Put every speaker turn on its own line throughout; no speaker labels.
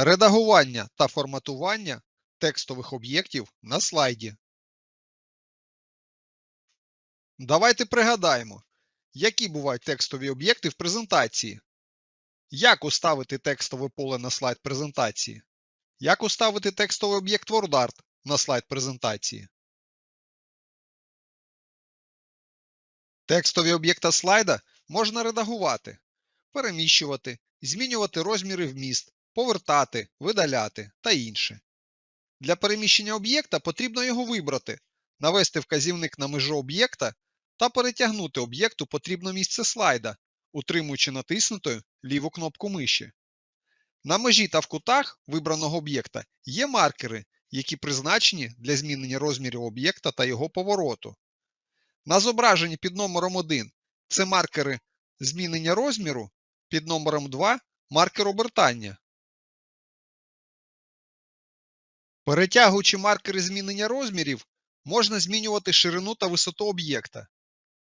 Редагування та форматування текстових об'єктів на слайді. Давайте пригадаємо, які бувають текстові об'єкти в презентації. Як уставити текстове поле на слайд презентації? Як уставити текстовий об'єкт WordArt на слайд презентації? Текстові об'єкта слайда можна редагувати, переміщувати, змінювати розміри вміст, повертати, видаляти та інше. Для переміщення об'єкта потрібно його вибрати, навести вказівник на межу об'єкта та перетягнути об'єкт у потрібне місце слайда, утримуючи натиснутою ліву кнопку миші. На межі та в кутах вибраного об'єкта є маркери, які призначені для змінення розмірів об'єкта та його повороту. На зображенні під номером 1 це маркери змінення розміру, під номером 2 маркер обертання. Перетягуючи маркери змінення розмірів, можна змінювати ширину та висоту об'єкта.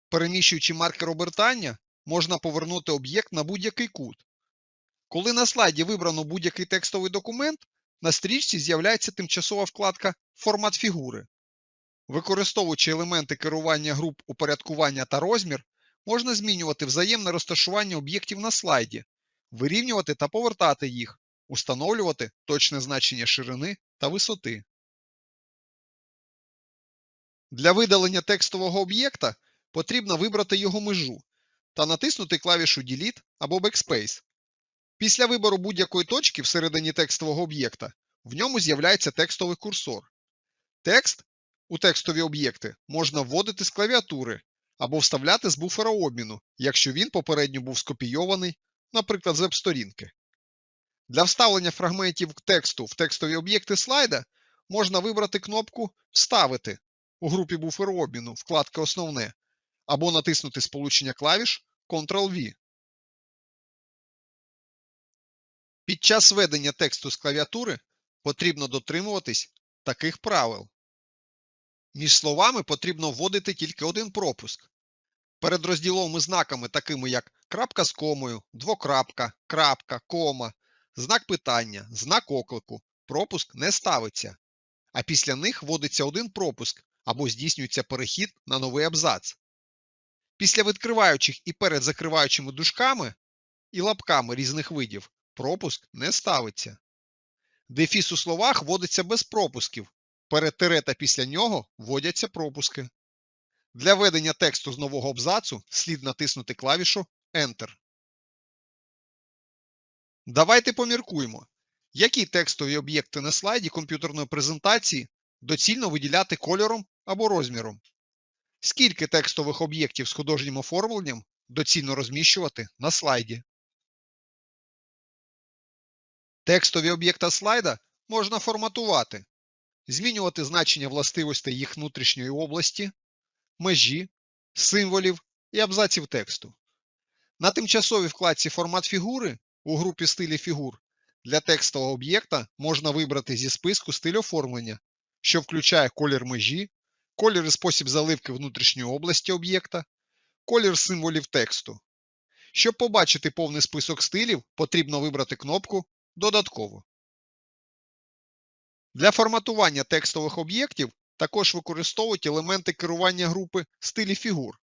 Переміщуючи маркер обертання, можна повернути об'єкт на будь-який кут. Коли на слайді вибрано будь-який текстовий документ, на стрічці з'являється тимчасова вкладка Формат фігури. Використовуючи елементи керування груп упорядкування та розмір, можна змінювати взаємне розташування об'єктів на слайді, вирівнювати та повертати їх, установлювати точне значення ширини та висоти. Для видалення текстового об'єкта потрібно вибрати його межу та натиснути клавішу Delete або Backspace. Після вибору будь-якої точки всередині текстового об'єкта в ньому з'являється текстовий курсор. Текст у текстові об'єкти можна вводити з клавіатури або вставляти з буфера обміну, якщо він попередньо був скопійований, наприклад, з веб-сторінки. Для вставлення фрагментів тексту в текстові об'єкти слайда можна вибрати кнопку Вставити у групі буферу обміну вкладка Основне або натиснути сполучення клавіш Ctrl-V. Під час введення тексту з клавіатури потрібно дотримуватись таких правил. Між словами потрібно вводити тільки один пропуск. Перед розділовими знаками, такими як крапка з комою, двокрапка, крапка, кома, знак питання, знак оклику, пропуск не ставиться, а після них вводиться один пропуск або здійснюється перехід на новий абзац. Після відкриваючих і перед закриваючими дужками і лапками різних видів пропуск не ставиться. Дефіс у словах вводиться без пропусків. Перед тире та після нього вводяться пропуски. Для ведення тексту з нового абзацу слід натиснути клавішу Enter. Давайте поміркуємо, які текстові об'єкти на слайді комп'ютерної презентації доцільно виділяти кольором або розміром. Скільки текстових об'єктів з художнім оформленням доцільно розміщувати на слайді. Текстові об'єкта слайда можна форматувати, змінювати значення властивостей їх внутрішньої області, межі, символів і абзаців тексту. На тимчасовій вкладці Формат фігури у групі стилі фігур для текстового об'єкта можна вибрати зі списку стиль оформлення, що включає колір межі, колір і спосіб заливки внутрішньої області об'єкта, колір символів тексту. Щоб побачити повний список стилів, потрібно вибрати кнопку Додатково. Для форматування текстових об'єктів також використовують елементи керування групи стилі фігур.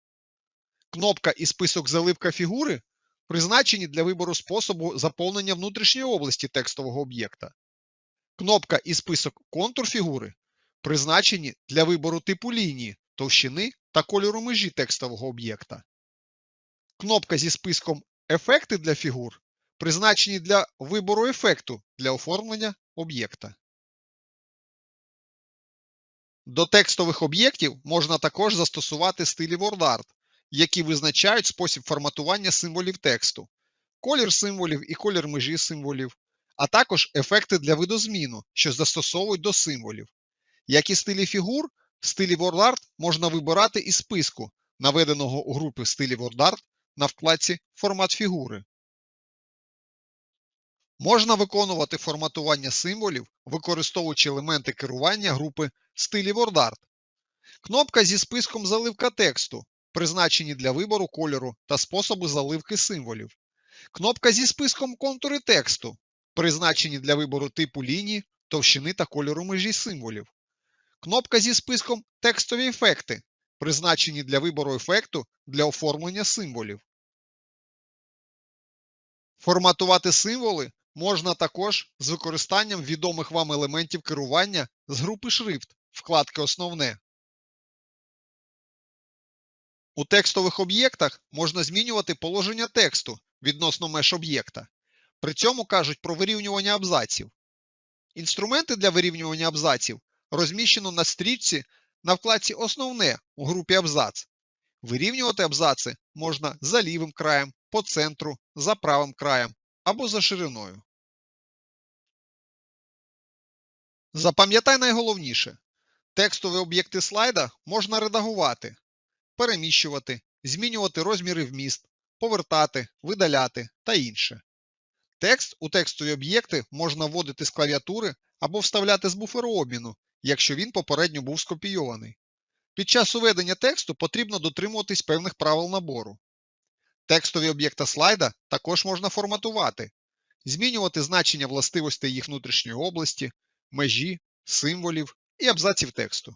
Кнопка і список заливка фігури призначені для вибору способу заповнення внутрішньої області текстового об'єкта. Кнопка і список контур фігури призначені для вибору типу лінії, товщини та кольору межі текстового об'єкта. Кнопка зі списком Ефекти для фігур призначені для вибору ефекту для оформлення об'єкта. До текстових об'єктів можна також застосувати стилі WordArt, які визначають спосіб форматування символів тексту, колір символів і колір межі символів, а також ефекти для видозміну, що застосовують до символів. Як і стилі фігур, стилі WordArt можна вибирати із списку, наведеного у групі стилі WordArt на вкладці Формат фігури. Можна виконувати форматування символів, використовуючи елементи керування групи стилі WordArt. Кнопка зі списком заливка тексту, призначені для вибору кольору та способу заливки символів. Кнопка зі списком контури тексту, призначені для вибору типу лінії, товщини та кольору межі символів. Кнопка зі списком Текстові ефекти, призначені для вибору ефекту для оформлення символів. Форматувати символи можна також з використанням відомих вам елементів керування з групи Шрифт вкладки Основне. У текстових об'єктах можна змінювати положення тексту відносно меж об'єкта. При цьому кажуть про вирівнювання абзаців. Інструменти для вирівнювання абзаців розміщено на стрічці на вкладці Основне у групі Абзац. Вирівнювати абзаци можна за лівим краєм, по центру, за правим краєм або за шириною. Запам'ятай найголовніше. Текстові об'єкти слайда можна редагувати, переміщувати, змінювати розміри вміст, повертати, видаляти та інше. Текст у текстові об'єкти можна вводити з клавіатури або вставляти з буферу обміну, якщо він попередньо був скопійований. Під час уведення тексту потрібно дотримуватись певних правил набору. Текстові об'єкти слайда також можна форматувати, змінювати значення властивостей їх внутрішньої області, межі, символів і абзаців тексту.